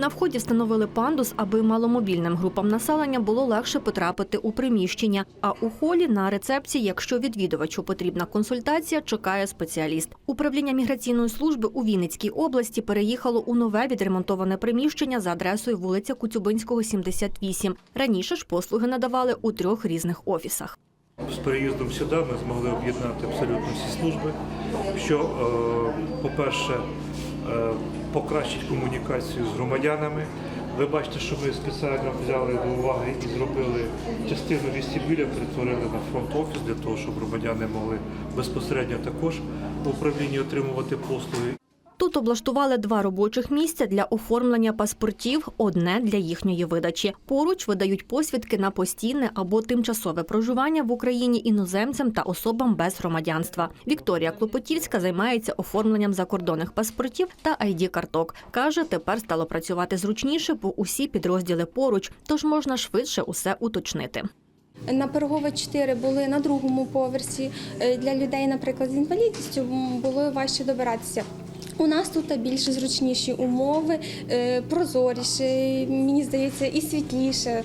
На вході встановили пандус, аби маломобільним групам населення було легше потрапити у приміщення. А у холі на рецепції, якщо відвідувачу потрібна консультація, чекає спеціаліст. Управління міграційної служби у Вінницькій області переїхало у нове відремонтоване приміщення за адресою вулиця Куцюбинського, 78. Раніше ж послуги надавали у трьох різних офісах. З переїздом сюди ми змогли об'єднати абсолютно всі служби, що, е, по-перше, покращить комунікацію з громадянами. Ви бачите, що ми спеціально взяли до уваги і зробили частину вістібіля, перетворили на фронт-офіс для того, щоб громадяни могли безпосередньо також в управлінні отримувати послуги. Тут облаштували два робочих місця для оформлення паспортів, одне для їхньої видачі. Поруч видають посвідки на постійне або тимчасове проживання в Україні іноземцям та особам без громадянства. Вікторія Клопотівська займається оформленням закордонних паспортів та id карток Каже, тепер стало працювати зручніше, бо усі підрозділи поруч, тож можна швидше усе уточнити. На Пирогова 4 були на другому поверсі. Е, Для людей, наприклад, з інвалідністю було важче добиратися. У нас тут більш зручніші умови, е, прозоріше, мені здається, і світліше.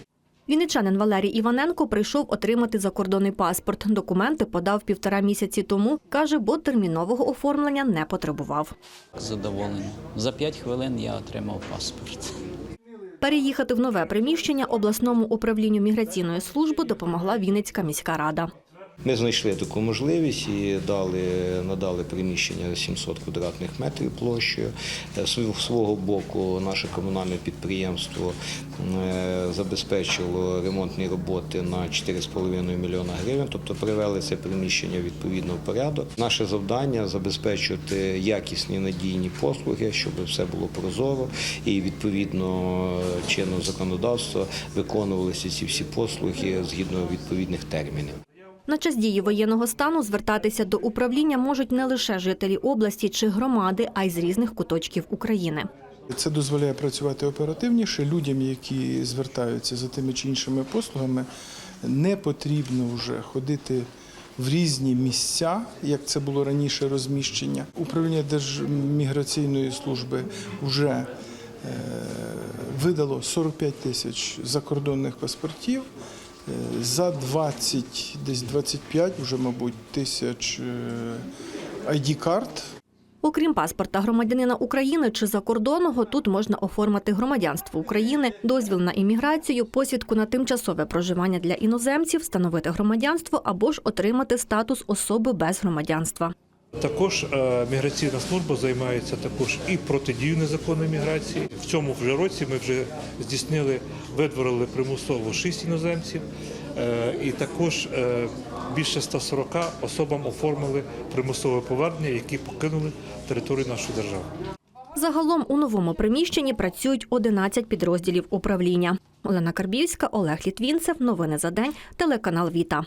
Вінничанин Валерій Іваненко прийшов отримати закордонний паспорт. Документи подав півтора місяці тому. Каже, бо термінового оформлення не потребував. Задоволений. За 5 хвилин я отримав паспорт. Переїхати в нове приміщення обласному управлінню міграційної служби допомогла Вінницька міська рада. Ми знайшли таку можливість і дали, надали приміщення 700 квадратних метрів площею. Е, З свого боку наше комунальне підприємство е, забезпечило ремонтні роботи на 4,5 мільйона гривень, тобто привели це приміщення відповідно в порядок. Наше завдання забезпечити якісні надійні послуги, щоб все було прозоро і відповідно чинного законодавства виконувалися ці всі послуги згідно відповідних термінів. На час дії воєнного стану звертатися до управління можуть не лише жителі області чи громади, а й з різних куточків України. Це дозволяє працювати оперативніше. Людям, які звертаються за тими чи іншими послугами, не потрібно вже ходити в різні місця, як це було раніше розміщення. Управління Держміграційної служби вже е, видало 45 тисяч закордонних паспортів. Е, За 20, десь 25, вже, мабуть, тисяч ID-карт Окрім паспорта громадянина України чи закордонного, тут можна оформити громадянство України, дозвіл на імміграцію, посвідку на тимчасове проживання для іноземців, встановити громадянство або ж отримати статус особи без громадянства. Також е, міграційна служба займається також і протидією незаконної міграції. В цьому вже році ми вже здійснили, видворили примусово 6 іноземців, е, і також е, більше 140 особам оформили примусове повернення, які покинули територію нашої держави. Загалом у новому приміщенні працюють 11 підрозділів управління. Олена Карбівська, Олег Літвінцев. Новини за день. Телеканал Віта.